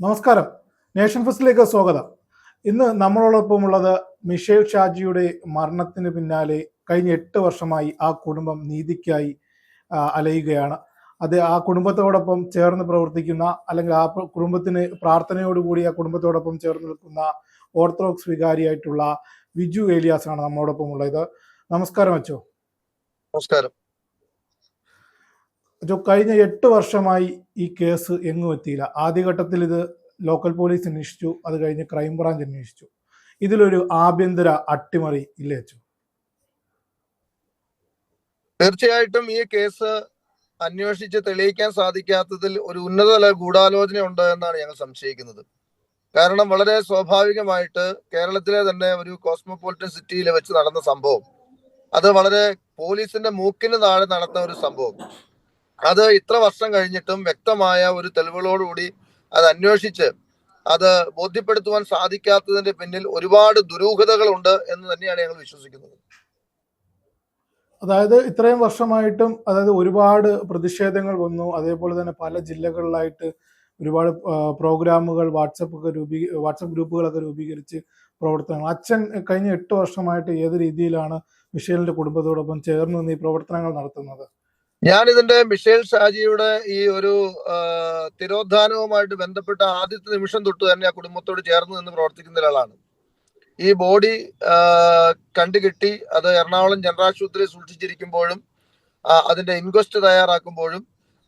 നമസ്കാരം. നേഷൻ ഫസ്റ്റിലേക്ക് സ്വാഗതം. ഇന്ന് നമ്മളോടൊപ്പം ഉള്ളത് മിഷേൽ ഷാജിയുടെ മരണത്തിന് പിന്നാലെ കഴിഞ്ഞ എട്ട് വർഷമായി ആ കുടുംബം നീതിക്കായി അലയുകയാണ്. അത് ആ കുടുംബത്തോടൊപ്പം ചേർന്ന് പ്രവർത്തിക്കുന്ന അല്ലെങ്കിൽ ആ കുടുംബത്തിന് പ്രാർത്ഥനയോടുകൂടി ആ കുടുംബത്തോടൊപ്പം ചേർന്ന് നിൽക്കുന്ന ഓർത്തഡോക്സ് വികാരിയായിട്ടുള്ള വിജു ഏലിയാസാണ് നമ്മളോടൊപ്പം ഉള്ളത് നമസ്കാരം അച്ചോ. നമസ്കാരം. അച്ചോ കഴിഞ്ഞ എട്ട് വർഷമായി ഈ കേസ് എങ്ങും എത്തിയില്ല. ആദ്യഘട്ടത്തിൽ ഇത് ലോക്കൽ പോലീസ് അന്വേഷിച്ചു അത് കഴിഞ്ഞ് ക്രൈംബ്രാഞ്ച് അന്വേഷിച്ചു. ഇതിലൊരു ആഭ്യന്തര അട്ടിമറി ഇല്ലേ തീർച്ചയായിട്ടും ഈ കേസ് അന്വേഷിച്ച് തെളിയിക്കാൻ സാധിക്കാത്തതിൽ ഒരു ഉന്നതതല ഗൂഢാലോചന ഉണ്ട് എന്നാണ് ഞങ്ങൾ സംശയിക്കുന്നത്. കാരണം വളരെ സ്വാഭാവികമായിട്ട് കേരളത്തിലെ തന്നെ ഒരു കോസ്മോപോളിറ്റൻ സിറ്റിയിൽ വെച്ച് നടന്ന സംഭവം. അത് വളരെ പോലീസിന്റെ മൂക്കിന് താഴെ നടന്ന ഒരു സംഭവം. അത് ഇത്ര വർഷം കഴിഞ്ഞിട്ടും വ്യക്തമായ ഒരു തെളിവുകളോടുകൂടി അത് അന്വേഷിച്ച് അത് ബോധ്യപ്പെടുത്തുവാൻ സാധിക്കാത്തതിന്റെ പിന്നിൽ ഒരുപാട് ദുരൂഹതകളുണ്ട് എന്ന് തന്നെയാണ് ഞങ്ങൾ വിശ്വസിക്കുന്നത്. അതായത് ഇത്രയും വർഷമായിട്ടും അതായത് ഒരുപാട് പ്രതിഷേധങ്ങൾ വന്നു. അതേപോലെ തന്നെ പല ജില്ലകളിലായിട്ട് ഒരുപാട് പ്രോഗ്രാമുകൾ വാട്സപ്പ് ഒക്കെ രൂപീ വാട്സപ്പ് ഗ്രൂപ്പുകളൊക്കെ രൂപീകരിച്ച് പ്രവർത്തനങ്ങൾ. അച്ഛൻ കഴിഞ്ഞ എട്ട് വർഷമായിട്ട് ഏത് രീതിയിലാണ് മിഷേലിന്റെ കുടുംബത്തോടൊപ്പം ചേർന്ന് നിന്ന് ഈ പ്രവർത്തനങ്ങൾ നടത്തുന്നത്? ഞാൻ ഇതിന്റെ മിഷേൽ ഷാജിയുടെ ഈ ഒരു തിരോധാനവുമായിട്ട് ബന്ധപ്പെട്ട ആദ്യത്തെ നിമിഷം തൊട്ട് തന്നെ ആ കുടുംബത്തോട് ചേർന്ന് നിന്ന് പ്രവർത്തിക്കുന്ന ഒരാളാണ്. ഈ ബോഡി കണ്ടുകിട്ടി അത് എറണാകുളം ജനറൽ ആശുപത്രിയിൽ സൂക്ഷിച്ചിരിക്കുമ്പോഴും അതിന്റെ ഇൻക്വസ്റ്റ് തയ്യാറാക്കുമ്പോഴും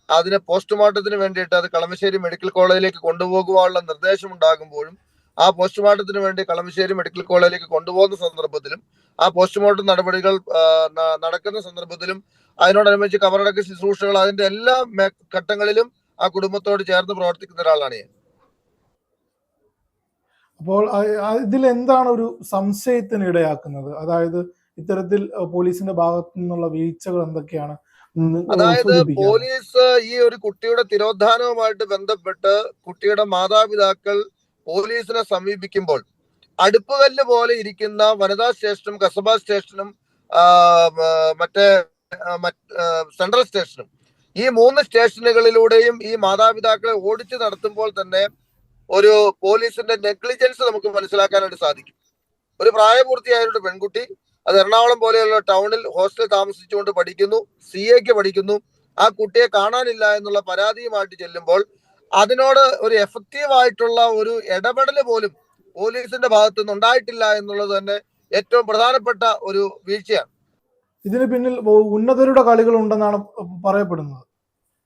അതിനെ പോസ്റ്റ്മോർട്ടത്തിന് വേണ്ടിയിട്ട് അത് കളമശ്ശേരി മെഡിക്കൽ കോളേജിലേക്ക് കൊണ്ടുപോകുവാനുള്ള നിർദ്ദേശം ഉണ്ടാകുമ്പോഴും ആ പോസ്റ്റ്മോർട്ടത്തിന് വേണ്ടി കളമശ്ശേരി മെഡിക്കൽ കോളേജിലേക്ക് കൊണ്ടുപോകുന്ന സന്ദർഭത്തിലും ആ പോസ്റ്റ്മോർട്ടം നടപടികൾ നടക്കുന്ന സന്ദർഭത്തിലും അതിനോടനുബന്ധിച്ച് കബറടക്ക ശുശ്രൂഷകൾ അതിന്റെ എല്ലാ ഘട്ടങ്ങളിലും ആ കുടുംബത്തോട് ചേർന്ന് പ്രവർത്തിക്കുന്ന ഒരാളാണ് ഞാൻ. അപ്പോൾ ഇതിൽ എന്താണ് ഒരു സംശയത്തിന് ഇടയാക്കുന്നത്? അതായത് ഇത്തരത്തിൽ പോലീസിന്റെ ഭാഗത്തു നിന്നുള്ള വീഴ്ചകൾ എന്തൊക്കെയാണ്? അതായത് പോലീസ് ഈ ഒരു കുട്ടിയുടെ തിരോധാനവുമായിട്ട് ബന്ധപ്പെട്ട് കുട്ടിയുടെ മാതാപിതാക്കൾ പോലീസിനെ സമീപിക്കുമ്പോൾ അടുപ്പുകല്ല് പോലെ ഇരിക്കുന്ന വനിതാ സ്റ്റേഷനും കസബ സ്റ്റേഷനും മറ്റേ സെൻട്രൽ സ്റ്റേഷനും. ഈ മൂന്ന് സ്റ്റേഷനുകളിലൂടെയും ഈ മാതാപിതാക്കളെ ഓടിച്ചു നടത്തുമ്പോൾ തന്നെ ഒരു പോലീസിന്റെ നെഗ്ലിജൻസ് നമുക്ക് മനസ്സിലാക്കാനായിട്ട് സാധിക്കും. ഒരു പ്രായപൂർത്തിയായ ഒരു പെൺകുട്ടി അത് എറണാകുളം പോലെയുള്ള ടൗണിൽ ഹോസ്റ്റലിൽ താമസിച്ചുകൊണ്ട് പഠിക്കുന്നു സി എക്ക് പഠിക്കുന്നു. ആ കുട്ടിയെ കാണാനില്ല എന്നുള്ള പരാതിയുമായിട്ട് ചെല്ലുമ്പോൾ അതിനോട് ഒരു എഫക്റ്റീവ് ആയിട്ടുള്ള ഒരു ഇടപെടൽ പോലും പോലീസിന്റെ ഭാഗത്തുനിന്ന് ഉണ്ടായിട്ടില്ല എന്നുള്ളത് തന്നെ ഏറ്റവും പ്രധാനപ്പെട്ട ഒരു വീഴ്ചയാണ്. ഇതിന് പിന്നിൽ ഉന്നതരുടെ കളികൾ ഉണ്ടെന്നാണ് പറയപ്പെടുന്നത്.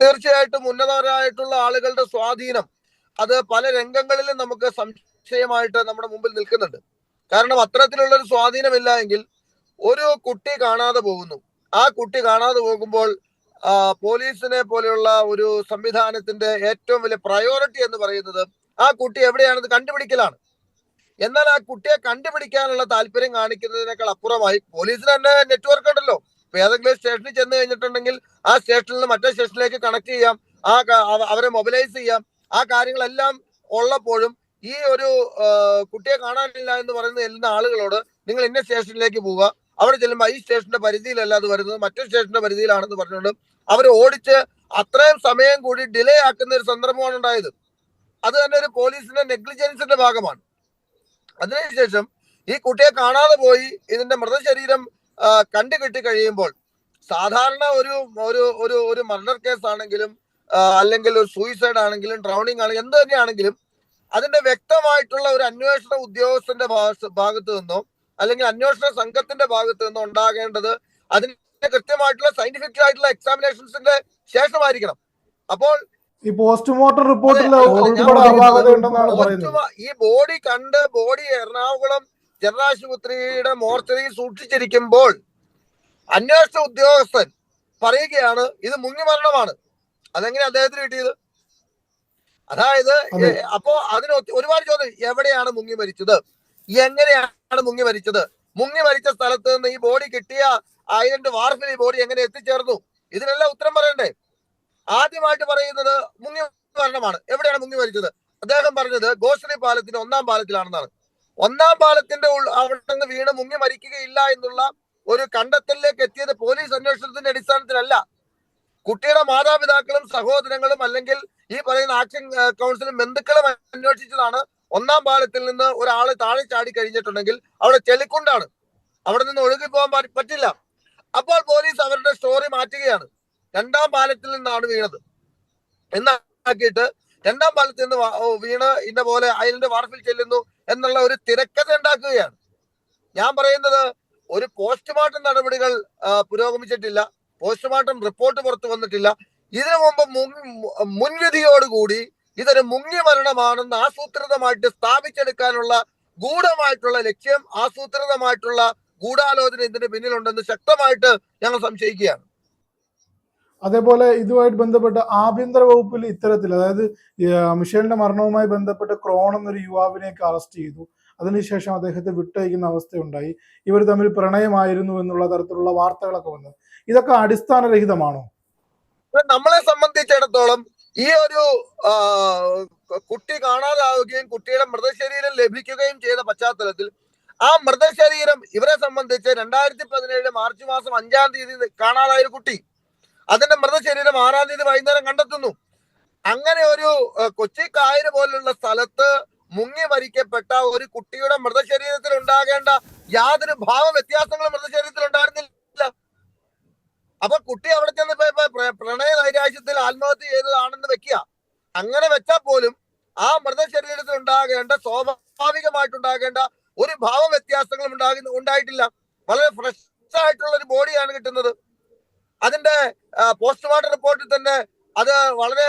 തീർച്ചയായിട്ടും ഉന്നതരായിട്ടുള്ള ആളുകളുടെ സ്വാധീനം അത് പല രംഗങ്ങളിലും നമുക്ക് സംശയമായിട്ട് നമ്മുടെ മുമ്പിൽ നിൽക്കുന്നുണ്ട്. കാരണം അത്തരത്തിലുള്ള ഒരു സ്വാധീനമില്ല എങ്കിൽ ഒരു കുട്ടി കാണാതെ പോകുന്നു. ആ കുട്ടി കാണാതെ പോകുമ്പോൾ പോലീസിനെ പോലെയുള്ള ഒരു സംവിധാനത്തിന്റെ ഏറ്റവും വലിയ പ്രയോറിറ്റി എന്ന് പറയുന്നത് ആ കുട്ടി എവിടെയാണെന്ന് കണ്ടുപിടിക്കലാണ്. എന്നാൽ ആ കുട്ടിയെ കണ്ടുപിടിക്കാനുള്ള താല്പര്യം കാണിക്കുന്നതിനേക്കാൾ അപ്പുറമായി പോലീസിന് തന്നെ നെറ്റ്വർക്ക് ഉണ്ടല്ലോ. ഇപ്പൊ ഏതെങ്കിലും സ്റ്റേഷനിൽ ചെന്ന് കഴിഞ്ഞിട്ടുണ്ടെങ്കിൽ ആ സ്റ്റേഷനിൽ നിന്ന് മറ്റേ സ്റ്റേഷനിലേക്ക് കണക്ട് ചെയ്യാം. ആ അവരെ മൊബിലൈസ് ചെയ്യാം. ആ കാര്യങ്ങളെല്ലാം ഉള്ളപ്പോഴും ഈ ഒരു കുട്ടിയെ കാണാനില്ല എന്ന് പറയുന്ന എല്ലാ ആളുകളോട് നിങ്ങൾ ഇന്ന സ്റ്റേഷനിലേക്ക് പോവുക. അവിടെ ചെല്ലുമ്പോൾ ഈ സ്റ്റേഷന്റെ പരിധിയിലല്ല അത് വരുന്നത്. മറ്റൊരു സ്റ്റേഷന്റെ പരിധിയിലാണെന്ന് പറഞ്ഞുകൊണ്ട് അവർ ഓടിച്ച് അത്രയും സമയം കൂടി ഡിലേ ആക്കുന്ന ഒരു സന്ദർഭമാണ് ഉണ്ടായത്. അത് തന്നെ ഒരു പോലീസിന്റെ നെഗ്ലിജൻസിന്റെ ഭാഗമാണ്. അതിനുശേഷം ഈ കുട്ടിയെ കാണാതെ പോയി ഇതിന്റെ മൃതശരീരം കണ്ടു കിട്ടി കഴിയുമ്പോൾ സാധാരണ ഒരു ഒരു ഒരു മർഡർ കേസ് ആണെങ്കിലും അല്ലെങ്കിൽ ഒരു സൂയിസൈഡ് ആണെങ്കിലും ഡ്രൗണിങ് ആണെങ്കിലും എന്ത് തന്നെയാണെങ്കിലും അതിന്റെ വ്യക്തമായിട്ടുള്ള ഒരു അന്വേഷണ ഉദ്യോഗസ്ഥന്റെ ഭാഗ- ഭാഗത്ത് നിന്നോ അല്ലെങ്കിൽ അന്വേഷണ സംഘത്തിന്റെ ഭാഗത്ത് നിന്നോ ഉണ്ടാകേണ്ടത് അതിന്റെ കൃത്യമായിട്ടുള്ള സയന്റിഫിക് ആയിട്ടുള്ള എക്സാമിനേഷൻസിന്റെ ശേഷമായിരിക്കണം. അപ്പോൾ ഈ പോസ്റ്റ്മോർട്ടം റിപ്പോർട്ടിൽ ഈ ബോഡി കണ്ട് ബോഡി എറണാകുളം ജനറൽ ആശുപത്രിയുടെ മോർച്ചറിയിൽ സൂക്ഷിച്ചിരിക്കുമ്പോൾ അന്വേഷണ ഉദ്യോഗസ്ഥൻ പറയുകയാണ് ഇത് മുങ്ങി മരണമാണ് അതെങ്ങനെ അദ്ദേഹത്തിന് കിട്ടിയത്? അതായത് അപ്പോ അതിന് ഒരുപാട് ചോദ്യം എവിടെയാണ് മുങ്ങി മരിച്ചത്? എങ്ങനെയാണ് മുങ്ങി മരിച്ചത്? മുങ്ങി മരിച്ച സ്ഥലത്ത് നിന്ന് ഈ ബോഡി കിട്ടിയ ഐലൻഡ് വാർഫിൽ ഈ ബോഡി എങ്ങനെ എത്തിച്ചേർന്നു? ഇതിനെല്ലാം ഉത്തരം പറയണ്ടേ? ആദ്യമായിട്ട് പറയുന്നത് മുങ്ങി മരണമാണ്. എവിടെയാണ് മുങ്ങി മരിച്ചത്? അദ്ദേഹം പറഞ്ഞത് ഗോശ്രീ പാലത്തിന്റെ ഒന്നാം പാലത്തിലാണെന്നാണ്. ഒന്നാം പാലത്തിന്റെ അവിടെ നിന്ന് വീണ് മുങ്ങി മരിക്കുകയില്ല എന്നുള്ള ഒരു കണ്ടെത്തലിലേക്ക് എത്തിയത് പോലീസ് അന്വേഷണത്തിന്റെ അടിസ്ഥാനത്തിലല്ല. കുട്ടിയുടെ മാതാപിതാക്കളും സഹോദരങ്ങളും അല്ലെങ്കിൽ ഈ പറയുന്ന ആക്ഷൻ കൗൺസിലും ബന്ധുക്കളും അന്വേഷിച്ചതാണ് ഒന്നാം പാലത്തിൽ നിന്ന് ഒരാൾ താഴെ ചാടി കഴിഞ്ഞിട്ടുണ്ടെങ്കിൽ അവിടെ ചെളിക്കുണ്ടാണ്. അവിടെ നിന്ന് ഒഴുകി പോകാൻ പറ്റില്ല. അപ്പോൾ പോലീസ് അവരുടെ സ്റ്റോറി മാറ്റുകയാണ്. രണ്ടാം പാലത്തിൽ നിന്നാണ് വീണത്. എന്നാക്കിയിട്ട് രണ്ടാം പാലത്തിൽ നിന്ന് വീണ് ഇന്ന പോലെ അയലിന്റെ വാർഫിൽ ചെല്ലുന്നു എന്നുള്ള ഒരു തിരക്കഥ ഉണ്ടാക്കുകയാണ്. ഞാൻ പറയുന്നത് ഒരു പോസ്റ്റ്മോർട്ടം നടപടികൾ പുരോഗമിച്ചിട്ടില്ല. പോസ്റ്റ്മോർട്ടം റിപ്പോർട്ട് പുറത്തു വന്നിട്ടില്ല. ഇതിനു മുമ്പ് മുൻ- മുൻവിധിയോടുകൂടി ഇതൊരു മുങ്ങി മരണമാണെന്ന് ആസൂത്രിതമായിട്ട് സ്ഥാപിച്ചെടുക്കാനുള്ള ഗൂഢമായിട്ടുള്ള ലക്ഷ്യം ആസൂത്രിതമായിട്ടുള്ള ഗൂഢാലോചന ഇതിന് പിന്നിലുണ്ടെന്ന് ശക്തമായിട്ട് ഞങ്ങൾ സംശയിക്കുകയാണ്. അതേപോലെ ഇതുമായിട്ട് ബന്ധപ്പെട്ട ആഭ്യന്തര വകുപ്പിൽ ഇത്തരത്തിൽ അതായത് മിഷേലിന്റെ മരണവുമായി ബന്ധപ്പെട്ട് ക്രോൺ എന്നൊരു യുവാവിനെയൊക്കെ അറസ്റ്റ് ചെയ്തു. അതിനുശേഷം അദ്ദേഹത്തെ വിട്ടയക്കുന്ന അവസ്ഥയുണ്ടായി. ഇവർ തമ്മിൽ പ്രണയമായിരുന്നു എന്നുള്ള തരത്തിലുള്ള വാർത്തകളൊക്കെ വന്നു ഇതൊക്കെ അടിസ്ഥാനരഹിതമാണോ? നമ്മളെ സംബന്ധിച്ചിടത്തോളം ഈ ഒരു കുട്ടി കാണാതാവുകയും കുട്ടിയുടെ മൃതശരീരം ലഭിക്കുകയും ചെയ്ത പശ്ചാത്തലത്തിൽ ആ മൃതശരീരം ഇവരെ സംബന്ധിച്ച് രണ്ടായിരത്തി പതിനേഴ് മാർച്ച് മാസം അഞ്ചാം തീയതി കാണാതായ കുട്ടി. അതിന്റെ മൃതശരീരം ആറാം തീയതി വൈകുന്നേരം കണ്ടെത്തുന്നു. അങ്ങനെ ഒരു കൊച്ചി കായര് പോലുള്ള സ്ഥലത്ത് മുങ്ങി മരിക്കപ്പെട്ട ഒരു കുട്ടിയുടെ മൃതശരീരത്തിൽ ഉണ്ടാകേണ്ട യാതൊരു ഭാവ വ്യത്യാസങ്ങളും മൃതശരീരത്തിൽ ഉണ്ടായിരുന്നില്ല. അപ്പൊ കുട്ടി അവിടെ ചെന്ന് പ്രണയ നൈരാശ്യത്തിൽ ആത്മഹത്യ ചെയ്തതാണെന്ന് വെക്കുക. അങ്ങനെ വെച്ചാൽ പോലും ആ മൃതശരീരത്തിൽ ഉണ്ടാകേണ്ട സ്വാഭാവികമായിട്ടുണ്ടാകേണ്ട ഒരു ഭാവ വ്യത്യാസങ്ങളും ഉണ്ടാകുന്ന ഉണ്ടായിട്ടില്ല. വളരെ ഫ്രഷ് ആയിട്ടുള്ള ഒരു ബോഡിയാണ് കിട്ടുന്നത്. അതിന്റെ പോസ്റ്റ്മോർട്ടം റിപ്പോർട്ടിൽ തന്നെ അത് വളരെ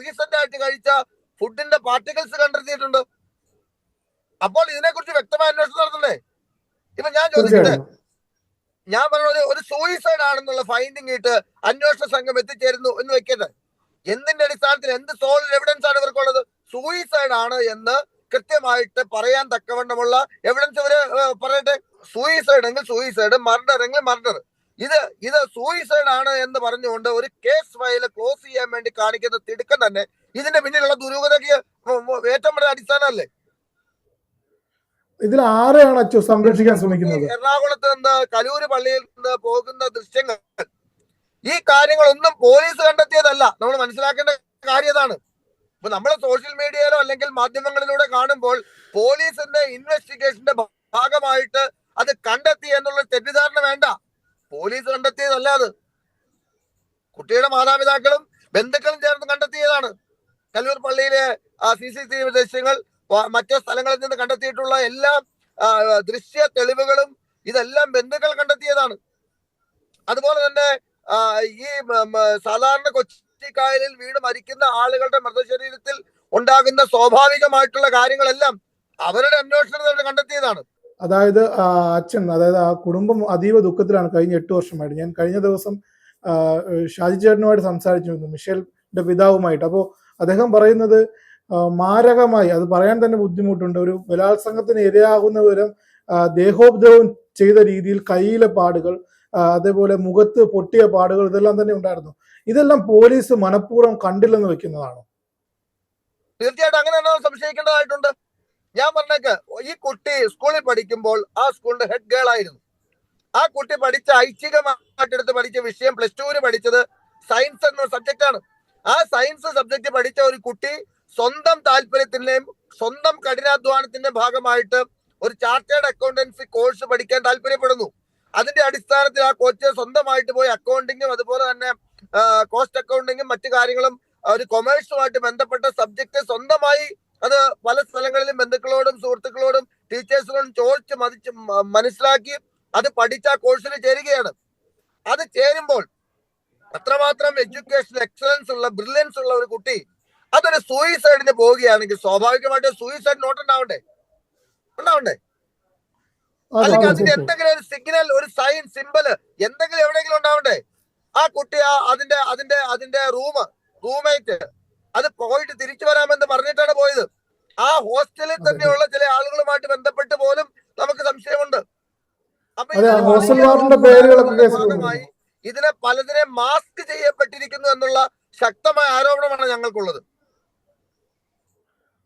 റീസെന്റ് ആയിട്ട് കഴിച്ച ഫുഡിന്റെ പാർട്ടിക്കിൾസ് കണ്ടെത്തിയിട്ടുണ്ട്. അപ്പോൾ ഇതിനെക്കുറിച്ച് വ്യക്തമായ അന്വേഷണം നടത്തണ്ടേ? ഇപ്പൊ ഞാൻ ചോദിക്കട്ടെ? ഞാൻ പറഞ്ഞത് ഒരു സൂയിസൈഡ് ആണെന്നുള്ള ഫൈൻഡിങ് ഇട്ട് അന്വേഷണ സംഘം എത്തിച്ചേരുന്നു എന്ന് വെക്കരുത് എന്തിന്റെ അടിസ്ഥാനത്തിൽ എന്ത് സോളിഡ് എവിഡൻസ് ആണ് ഇവർക്കുള്ളത്? സൂയിസൈഡ് ആണ് എന്ന് കൃത്യമായിട്ട് പറയാൻ തക്കവണ്ണമുള്ള എവിഡൻസ് ഇവർ പറയട്ടെ? സൂയിസൈഡ് എങ്കിൽ സൂയിസൈഡ് മർഡർ എങ്കിൽ മർഡർ ഇത് ഇത് സൂയിസൈഡ് ആണ് എന്ന് പറഞ്ഞുകൊണ്ട് ഒരു കേസ് ഫയൽ ക്ലോസ് ചെയ്യാൻ വേണ്ടി കാണിക്കുന്ന തിടുക്കം തന്നെ ഇതിന്റെ പിന്നിലുള്ള ദുരൂഹതയ്ക്ക് ഏറ്റവും വലിയ അടിസ്ഥാനമല്ലേ? ഇതിൽ ആരെയാണ് അച്ചു സംരക്ഷിക്കാൻ ശ്രമിക്കുന്നത്? എറണാകുളത്ത് നിന്ന് കലൂര് പള്ളിയിൽ നിന്ന് പോകുന്ന ദൃശ്യങ്ങൾ. ഈ കാര്യങ്ങളൊന്നും പോലീസ് കണ്ടെത്തിയതല്ല. നമ്മൾ മനസ്സിലാക്കേണ്ട കാര്യം ഇതാണ്. ഇപ്പൊ നമ്മൾ സോഷ്യൽ മീഡിയയിലോ അല്ലെങ്കിൽ മാധ്യമങ്ങളിലൂടെ കാണുമ്പോൾ പോലീസിന്റെ ഇൻവെസ്റ്റിഗേഷന്റെ ഭാഗമായിട്ട് അത് കണ്ടെത്തി എന്നുള്ള തെറ്റിദ്ധാരണ വേണ്ട. പോലീസ് കണ്ടെത്തിയതല്ല അത് കുട്ടിയുടെ മാതാപിതാക്കളും ബന്ധുക്കളും ചേർന്ന് കണ്ടെത്തിയതാണ്. കല്ലൂർ പള്ളിയിലെ സി സി ടി വി ദൃശ്യങ്ങൾ മറ്റ് സ്ഥലങ്ങളിൽ നിന്ന് കണ്ടെത്തിയിട്ടുള്ള എല്ലാ ദൃശ്യ തെളിവുകളും ഇതെല്ലാം ബന്ധുക്കൾ കണ്ടെത്തിയതാണ്. അതുപോലെ തന്നെ ഈ സാധാരണ കൊച്ചിക്കായലിൽ വീട് മരിക്കുന്ന ആളുകളുടെ മൃതശരീരത്തിൽ ഉണ്ടാകുന്ന സ്വാഭാവികമായിട്ടുള്ള കാര്യങ്ങളെല്ലാം അവരുടെ അന്വേഷണത്തിൽ കണ്ടെത്തിയതാണ്. അതായത് ആ, അച്ഛൻ അതായത് ആ കുടുംബം അതീവ ദുഃഖത്തിലാണ്. കഴിഞ്ഞ എട്ട് വർഷമായിട്ട്. ഞാൻ കഴിഞ്ഞ ദിവസം ഷാജി ചേട്ടനുമായിട്ട് സംസാരിച്ചിരുന്നു മിഷേലിന്റെ പിതാവുമായിട്ട്. അപ്പോൾ അദ്ദേഹം പറയുന്നത് മാരകമായി അത് പറയാൻ തന്നെ ബുദ്ധിമുട്ടുണ്ട്. ഒരു ബലാത്സംഗത്തിന് ഇരയാകുന്ന വിവരം ദേഹോപദ്രവം ചെയ്ത രീതിയിൽ കയ്യിലെ പാടുകൾ അതേപോലെ മുഖത്ത് പൊട്ടിയ പാടുകൾ ഇതെല്ലാം തന്നെ ഉണ്ടായിരുന്നു. ഇതെല്ലാം പോലീസ് മനഃപൂർവം കണ്ടില്ലെന്ന് വെക്കുന്നതാണോ? തീർച്ചയായിട്ടും അങ്ങനെ തന്നെ സംശയിക്കേണ്ടതായിട്ടുണ്ട്. ഞാൻ പറഞ്ഞേക്ക് ഈ കുട്ടി സ്കൂളിൽ പഠിക്കുമ്പോൾ ആ സ്കൂളിന്റെ ഹെഡ് ഗേൾ ആയിരുന്നു. ആ കുട്ടി പഠിച്ച ഐച്ഛികമായിട്ട് എടുത്ത് പഠിച്ച വിഷയം പ്ലസ് ടുവിന് പഠിച്ചത് സയൻസ് എന്ന സബ്ജക്റ്റ് ആണ്. ആ സയൻസ് സബ്ജക്റ്റ് പഠിച്ച ഒരു കുട്ടി സ്വന്തം താല്പര്യത്തിന്റെയും സ്വന്തം കഠിനാധ്വാനത്തിന്റെ ഭാഗമായിട്ട് ഒരു ചാർട്ടേഡ് അക്കൗണ്ടൻസി കോഴ്സ് പഠിക്കാൻ താല്പര്യപ്പെടുന്നു. അതിന്റെ അടിസ്ഥാനത്തിൽ ആ കോച്ച് സ്വന്തമായിട്ട് പോയി അക്കൗണ്ടിങ്ങും അതുപോലെ തന്നെ കോസ്റ്റ് അക്കൗണ്ടിങ്ങും മറ്റു കാര്യങ്ങളും ഒരു കൊമേഴ്സുമായിട്ട് ബന്ധപ്പെട്ട സബ്ജക്ട് സ്വന്തമായി അത് പല സ്ഥലങ്ങളിലും ബന്ധുക്കളോടും സുഹൃത്തുക്കളോടും ടീച്ചേഴ്സിനോടും ചോദിച്ച് മതിച്ച് മനസ്സിലാക്കി അത് പഠിച്ച ആ കോഴ്സിന് ചേരുകയാണ്. അത് ചേരുമ്പോൾ അത്രമാത്രം എഡ്യൂക്കേഷൻ എക്സലൻസ് ഉള്ള ബ്രില്യൻസ് ഉള്ള ഒരു കുട്ടി അതൊരു സൂയിസൈഡിന് പോവുകയാണെങ്കിൽ സ്വാഭാവികമായിട്ട് സൂയിസൈഡ് നോട്ട് ഉണ്ടാവണ്ടേ? ഉണ്ടാവണ്ടേ? അല്ലെങ്കിൽ അതിന്റെ എന്തെങ്കിലും ഒരു സിഗ്നൽ ഒരു സൈൻ സിമ്പൽ എന്തെങ്കിലും എവിടെയെങ്കിലും ഉണ്ടാവണ്ടേ? ആ കുട്ടി ആ അതിന്റെ അതിന്റെ അതിന്റെ റൂം റൂംമേറ്റ് അത് പോയിട്ട് തിരിച്ചു വരാമെന്ന് പറഞ്ഞിട്ടാണ് പോയത്. ആ ഹോസ്റ്റലിൽ. തന്നെയുള്ള ചില ആളുകളുമായിട്ട് ബന്ധപ്പെട്ട് പോലും നമുക്ക് സംശയമുണ്ട്. അപ്പൊ ഇതിന് പലതിനെ മാസ്ക് ചെയ്യപ്പെട്ടിരിക്കുന്നു എന്നുള്ള ശക്തമായ ആരോപണമാണ് ഞങ്ങൾക്കുള്ളത്.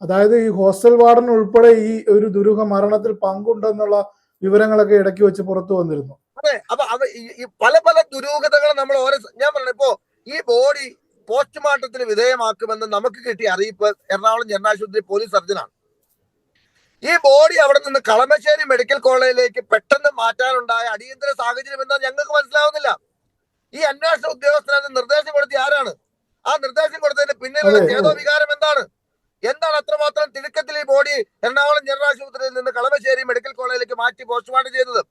അതായത് ഈ ഹോസ്റ്റൽ വാർഡൻ ഉൾപ്പെടെ ഈ ഒരു ദുരൂഹ മരണത്തിൽ പങ്കുണ്ടെന്നുള്ള വിവരങ്ങളൊക്കെ ഇടയ്ക്ക് വെച്ച് പുറത്തു വന്നിരുന്നു. അതെ അപ്പൊ ഈ പല പല ദുരൂഹതകൾ നമ്മൾ ഓരോ ഞാൻ പറഞ്ഞു ഇപ്പോ ഈ ബോഡി പോസ്റ്റ്മോർട്ടത്തിന് വിധേയമാക്കുമെന്ന് നമുക്ക് കിട്ടിയ അറിയിപ്പ് എറണാകുളം ജനറൽ ആശുപത്രി പോലീസ് സർജനാണ്. ഈ ബോഡി അവിടെ നിന്ന് കളമശ്ശേരി മെഡിക്കൽ കോളേജിലേക്ക് പെട്ടെന്ന് മാറ്റാനുണ്ടായ അടിയന്തര സാഹചര്യം എന്താ ഞങ്ങൾക്ക് മനസ്സിലാവുന്നില്ല. ഈ അന്വേഷണ ഉദ്യോഗസ്ഥന് നിർദ്ദേശം കൊടുത്തി ആരാണ്? ആ നിർദ്ദേശം കൊടുത്തതിന് പിന്നിലുള്ള ഏതോ ചേതോ വികാരം എന്താണ്? എന്താണ് അത്രമാത്രം തിടുക്കത്തിൽ ഈ ബോഡി എറണാകുളം ജനറൽ ആശുപത്രിയിൽ നിന്ന് കളമശ്ശേരി മെഡിക്കൽ കോളേജിലേക്ക് മാറ്റി പോസ്റ്റ്മോർട്ടം ചെയ്തത്?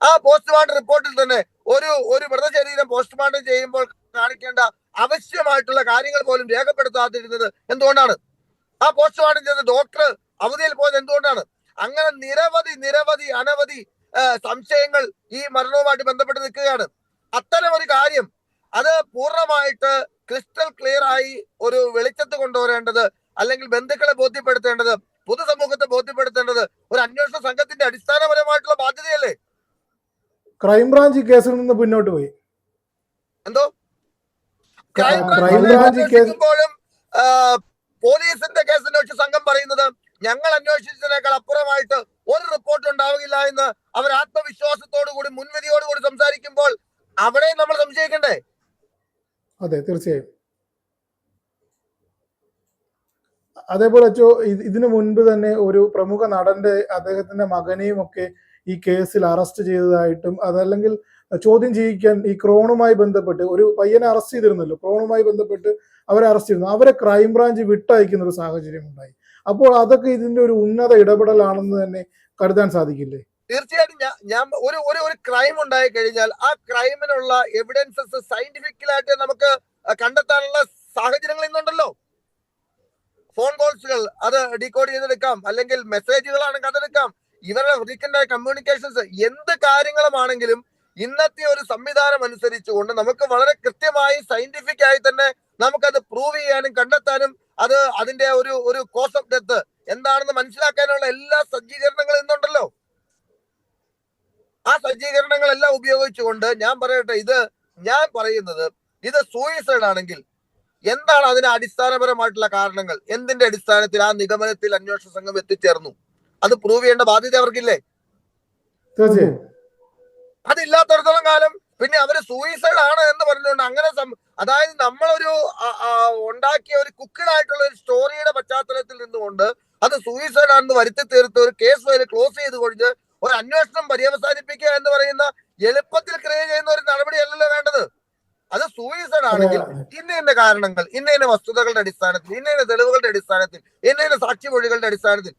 ആ പോസ്റ്റ്മോർട്ടം റിപ്പോർട്ടിൽ തന്നെ ഒരു ഒരു മൃതശരീരം പോസ്റ്റ്മോർട്ടം ചെയ്യുമ്പോൾ കാണിക്കേണ്ട ആവശ്യമായിട്ടുള്ള കാര്യങ്ങൾ പോലും രേഖപ്പെടുത്താതിരുന്നത് എന്തുകൊണ്ടാണ്? ആ പോസ്റ്റ്മോർട്ടം ചെയ്ത ഡോക്ടർ അവധിയിൽ പോയത് എന്തുകൊണ്ടാണ്? അങ്ങനെ നിരവധി നിരവധി അനവധി സംശയങ്ങൾ ഈ മരണവുമായിട്ട് ബന്ധപ്പെട്ട് നിൽക്കുകയാണ്. അത്തരം ഒരു കാര്യം അത് പൂർണമായിട്ട് ക്രിസ്റ്റൽ ക്ലിയർ ആയി ഒരു വെളിച്ചത്ത് കൊണ്ടുവരേണ്ടത് അല്ലെങ്കിൽ ബന്ധുക്കളെ ബോധ്യപ്പെടുത്തേണ്ടത് പൊതുസമൂഹത്തെ ബോധ്യപ്പെടുത്തേണ്ടത് ഒരു അന്വേഷണ സംഘത്തിന്റെ അടിസ്ഥാനപരമായിട്ടുള്ള ബാധ്യതയല്ലേ? ക്രൈംബ്രാഞ്ച് കേസിൽ നിന്ന് മുന്നോട്ട് പോയി. എന്തോ? ക്രൈം ക്രൈംബ്രാഞ്ച് പോലീസിന്റെ കേസ് അന്വേഷിച്ച സംഘം പറയുന്നത് ഞങ്ങൾ അന്വേഷിച്ചതിനേക്കാൾ അപ്പുറമായിട്ട് ഒരു റിപ്പോർട്ട് ഉണ്ടാവുകയില്ല എന്ന് അവർ ആത്മവിശ്വാസത്തോടു കൂടി മുൻവിധിയോട് കൂടി സംസാരിക്കുമ്പോൾ അവിടെയും നമ്മൾ സംശയിക്കണ്ടേ? അതെ തീർച്ചയായും. അതേപോലെ അച്ചോ ഇതിനു മുൻപ് തന്നെ ഒരു പ്രമുഖ നടന്റെ അദ്ദേഹത്തിന്റെ മകനെയും ഒക്കെ ഈ കേസിൽ അറസ്റ്റ് ചെയ്തതായിട്ടും അതല്ലെങ്കിൽ ചോദ്യം ചെയ്യിക്കാൻ ഈ ക്രോണുമായി ബന്ധപ്പെട്ട് ഒരു പയ്യനെ അറസ്റ്റ് ചെയ്തിരുന്നല്ലോ ക്രോണുമായി ബന്ധപ്പെട്ട് അവരെ അറസ്റ്റ് ചെയ്തിരുന്നു. അവരെ ക്രൈംബ്രാഞ്ച് വിട്ടയക്കുന്ന ഒരു സാഹചര്യം ഉണ്ടായി. അപ്പോൾ അതൊക്കെ ഇതിന്റെ ഒരു ഉന്നത ഇടപെടലാണെന്ന് തന്നെ കരുതാൻ സാധിക്കില്ലേ? തീർച്ചയായിട്ടും ഞാൻ ഒരു ഒരു ഒരു ക്രൈം ഉണ്ടായി കഴിഞ്ഞാൽ ആ ക്രൈമിനുള്ള എവിഡൻസസ് സയന്റിഫിക്കലായിട്ട് നമുക്ക് കണ്ടെത്താനുള്ള സാഹചര്യങ്ങൾ ഇന്നുണ്ടല്ലോ. ഫോൺ കോൾസുകൾ അത് ഡീകോഡ് ചെയ്തെടുക്കാം. അല്ലെങ്കിൽ മെസ്സേജുകളാണെങ്കിൽ അതെടുക്കാം ഇവരുടെ റീക്കൻഡ് കമ്മ്യൂണിക്കേഷൻസ് എന്ത് കാര്യങ്ങളുമാണെങ്കിലും ഇന്നത്തെ ഒരു സംവിധാനം അനുസരിച്ചുകൊണ്ട് നമുക്ക് വളരെ കൃത്യമായി സയന്റിഫിക് ആയി തന്നെ നമുക്കത് പ്രൂവ് ചെയ്യാനും കണ്ടെത്താനും അത് അതിന്റെ ഒരു ഒരു കോസ് ഓഫ് ഡെത്ത് എന്താണെന്ന് മനസ്സിലാക്കാനുള്ള എല്ലാ സജ്ജീകരണങ്ങളും ഇന്നുണ്ടല്ലോ. ആ സജ്ജീകരണങ്ങളെല്ലാം ഉപയോഗിച്ചുകൊണ്ട് ഞാൻ പറയട്ടെ ഇത് ഞാൻ പറയുന്നത് ഇത് സൂയിസൈഡ് ആണെങ്കിൽ എന്താണ് അതിന് അടിസ്ഥാനപരമായിട്ടുള്ള കാരണങ്ങൾ? എന്തിന്റെ അടിസ്ഥാനത്തിൽ ആ നിഗമനത്തിൽ അന്വേഷണ സംഘം എത്തിച്ചേർന്നു? അത് പ്രൂവ് ചെയ്യേണ്ട ബാധ്യത അവർക്കില്ലേ? അതില്ലാത്തടത്തോളം കാലം പിന്നെ അവർ സൂയിസൈഡ് ആണ് എന്ന് പറഞ്ഞുകൊണ്ട് അങ്ങനെ അതായത് നമ്മളൊരു ഉണ്ടാക്കിയ ഒരു കുക്കിഡ് ആയിട്ടുള്ള ഒരു സ്റ്റോറിയുടെ പശ്ചാത്തലത്തിൽ നിന്നുകൊണ്ട് അത് സൂയിസൈഡ് ആണെന്ന് വരുത്തി തീർത്ത് ഒരു കേസ് ഫയൽ ക്ലോസ് ചെയ്ത് കൊണ്ട് ഒരു അന്വേഷണം പര്യവസാനിപ്പിക്കുക എന്ന് പറയുന്ന എളുപ്പത്തിൽ ക്രിയ ചെയ്യുന്ന ഒരു നടപടിയല്ലല്ലോ വേണ്ടത്. അത് സൂയിസൈഡ് ആണെങ്കിൽ ഇന്ന ഇന്ന കാരണങ്ങൾ ഇന്ന ഇന്ന വസ്തുതകളുടെ അടിസ്ഥാനത്തിൽ ഇന്ന ഇന്ന തെളിവുകളുടെ അടിസ്ഥാനത്തിൽ ഇന്ന ഇന്ന സാക്ഷിമൊഴികളുടെ അടിസ്ഥാനത്തിൽ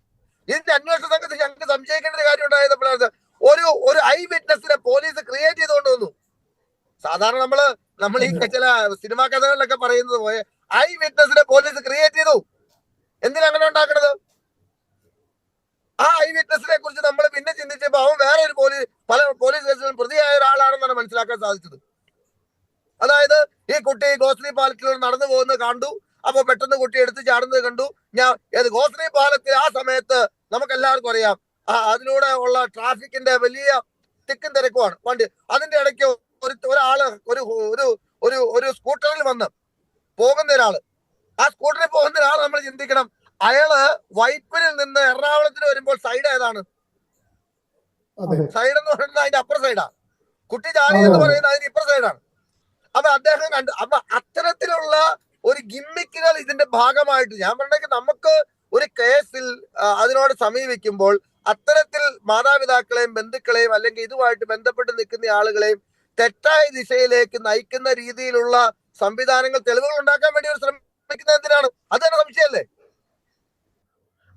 ഇതിന്റെ അന്വേഷണ സംഘത്തിൽ ഞങ്ങൾക്ക് സംശയിക്കേണ്ട ഒരു കാര്യം ഉണ്ടായപ്പോഴാണ് ഒരു ഒരു ഐ വിറ്റ്നസിനെ പോലീസ് ക്രിയേറ്റ് ചെയ്തുകൊണ്ട് വന്നു. സാധാരണ നമ്മൾ നമ്മൾ ഈ ചില സിനിമാ കഥകളിലൊക്കെ പറയുന്നത് പോലെ ഐ വിറ്റ്നസിനെ പോലീസ് ക്രിയേറ്റ് ചെയ്തു. എന്തിനാ അങ്ങനെ ഉണ്ടാക്കണത്? ആ ഐ വിറ്റ്നസിനെ കുറിച്ച് നമ്മൾ പിന്നെ ചിന്തിച്ചപ്പോ അവൻ വേറെ ഒരു പോലീസ് പല പോലീസ് കേസുകളും പ്രതിയായ ഒരാളാണെന്നാണ് മനസ്സിലാക്കാൻ സാധിച്ചത്. അതായത് ഈ കുട്ടി ഗോസ്ലി പാലത്തിലൂടെ നടന്നു പോകുന്നത് കണ്ടു. അപ്പൊ പെട്ടെന്ന് കുട്ടി എടുത്ത് ചാടുന്നത് കണ്ടു. ഞാൻ ഏത് ഗോശ്രീ പാലത്തിൽ ആ സമയത്ത് നമുക്ക് എല്ലാവർക്കും അറിയാം അതിലൂടെ ഉള്ള ട്രാഫിക്കിന്റെ വലിയ തിക്കും തിരക്കുമാണ്. വണ്ടി അതിന്റെ ഇടയ്ക്ക് ഒരു ഒരാൾ ഒരു ഒരു ഒരു ഒരു സ്കൂട്ടറിൽ വന്ന് പോകുന്ന ഒരാൾ. ആ സ്കൂട്ടറിൽ പോകുന്ന ഒരാൾ നമ്മൾ ചിന്തിക്കണം. അയാൾ വൈപ്പിനിൽ നിന്ന് എറണാകുളത്തിന് വരുമ്പോൾ സൈഡ് ഏതാണ്? സൈഡ് എന്ന് പറയുന്നത് അതിന്റെ അപ്പുറ സൈഡാണ് കുട്ടി ചാടി എന്ന് പറയുന്നത് അതിന്റെ ഇപ്പുറ സൈഡാണ് അപ്പൊ അദ്ദേഹം കണ്ടു അപ്പൊ അത്തരത്തിലുള്ള ഒരു ഗിമ്മിക്കുകൾ ഇതിന്റെ ഭാഗമായിട്ട് ഞാൻ പറഞ്ഞെങ്കിൽ നമുക്ക് ഒരു കേസിൽ അതിനോട് സമീപിക്കുമ്പോൾ അത്തരത്തിൽ മാതാപിതാക്കളെയും ബന്ധുക്കളെയും അല്ലെങ്കിൽ ഇതുമായിട്ട് ബന്ധപ്പെട്ട് നിൽക്കുന്ന ആളുകളെയും തെറ്റായ ദിശയിലേക്ക് നയിക്കുന്ന രീതിയിലുള്ള സംവിധാനങ്ങൾ തെളിവുകൾ ഉണ്ടാക്കാൻ വേണ്ടി അവർ ശ്രമിക്കുന്നത് എന്തിനാണ്? അത് തന്നെ സംശയമല്ലേ?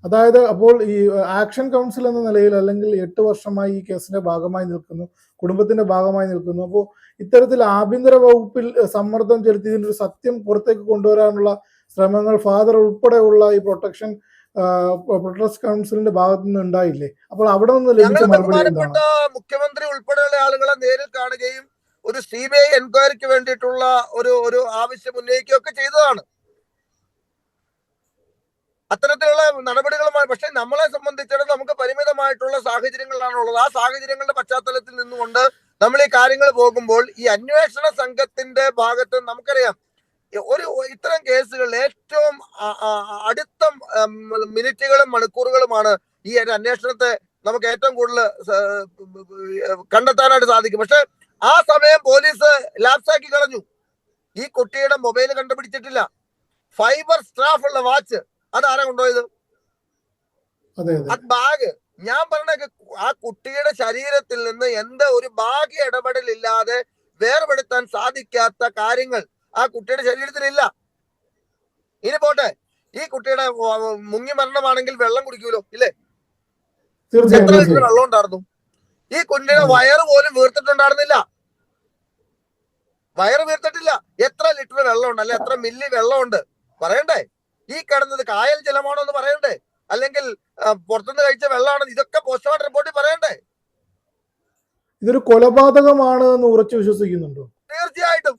അതായത് അപ്പോൾ ഈ ആക്ഷൻ കൗൺസിൽ എന്ന നിലയിൽ അല്ലെങ്കിൽ എട്ട് വർഷമായി ഈ കേസിന്റെ ഭാഗമായി നിൽക്കുന്നു കുടുംബത്തിന്റെ ഭാഗമായി നിൽക്കുന്നു. അപ്പോൾ ഇത്തരത്തിൽ ആഭ്യന്തര വകുപ്പിൽ സമ്മർദ്ദം ചെലുത്തി ഇതിന്റെ ഒരു സത്യം പുറത്തേക്ക് കൊണ്ടുവരാനുള്ള ശ്രമങ്ങൾ ഫാദർ ഉൾപ്പെടെയുള്ള ഈ പ്രൊട്ടക്ഷൻ പ്രൊട്ടക്ഷൻ കൗൺസിലിന്റെ ഭാഗത്തു നിന്ന് ഉണ്ടായില്ലേ? അപ്പോൾ അവിടെ നിന്ന് ലഭിച്ച മറുപടി മുഖ്യമന്ത്രി ഉൾപ്പെടെയുള്ള ആളുകളെ നേരിൽ കാണുകയും ഒരു സി ബി ഐ എൻക്വയറിക്ക് വേണ്ടിയിട്ടുള്ള ഒരു ഒരു ആവശ്യം ഉന്നയിക്കുകയൊക്കെ ചെയ്തതാണ്. അത്തരത്തിലുള്ള നടപടികളുമായി പക്ഷെ നമ്മളെ സംബന്ധിച്ചിടത്തോളം നമുക്ക് പരിമിതമായിട്ടുള്ള സാഹചര്യങ്ങളാണ് ഉള്ളത്. ആ സാഹചര്യങ്ങളുടെ പശ്ചാത്തലത്തിൽ നിന്നുകൊണ്ട് നമ്മൾ ഈ കാര്യങ്ങൾ പോകുമ്പോൾ ഈ അന്വേഷണ സംഘത്തിന്റെ ഭാഗത്ത് നമുക്കറിയാം ഒരു ഇത്തരം കേസുകളിൽ ഏറ്റവും അടുത്ത മിനിറ്റുകളും മണിക്കൂറുകളുമാണ് ഈ ഒരു അന്വേഷണത്തെ നമുക്ക് ഏറ്റവും കൂടുതൽ കണ്ടെത്താനായിട്ട് സാധിക്കും. പക്ഷെ ആ സമയം പോലീസ് ലാപ്സാക്കി കളഞ്ഞു. ഈ കുട്ടിയുടെ മൊബൈൽ കണ്ടുപിടിച്ചിട്ടില്ല. ഫൈബർ സ്ട്രാഫ് ഉള്ള വാച്ച് അതാരാ കൊണ്ടുപോയത്? അതെ ബാഗ്. ഞാൻ പറഞ്ഞ ആ കുട്ടിയുടെ ശരീരത്തിൽ നിന്ന് എന്താ ഒരു ഭാഗ്യ ഇടപെടലില്ലാതെ വേർപെടുത്താൻ സാധിക്കാത്ത കാര്യങ്ങൾ ആ കുട്ടിയുടെ ശരീരത്തിൽ ഇല്ല. ഇനി പോട്ടെ. ഈ കുട്ടിയുടെ മുങ്ങി മരണമാണെങ്കിൽ വെള്ളം കുടിക്കൂലോ? ഇല്ലേ? എത്ര ലിറ്റർ വെള്ളം ഉണ്ടായിരുന്നു? ഈ കുഞ്ഞിയുടെ വയറ് പോലും വീർത്തിട്ടുണ്ടായിരുന്നില്ല. വയറ് വീർത്തിട്ടില്ല. എത്ര ലിറ്റർ വെള്ളമുണ്ട്? അല്ലെ എത്ര മില്ലി വെള്ളമുണ്ട്? പറയണ്ടേ? ഈ കിടന്നത് കായൽ ജലമാണോ എന്ന് പറയണ്ടേ? അല്ലെങ്കിൽ പുറത്തുനിന്ന് കഴിച്ച വെള്ളമാണോ ഇതൊക്കെ പോസ്റ്റ്മോർട്ടം റിപ്പോർട്ടിൽ പറയണ്ടേ? ഇതൊരു കൊലപാതകമാണ് എന്ന് ഉറച്ചു വിശ്വസിക്കുന്നുണ്ടോ? തീർച്ചയായിട്ടും.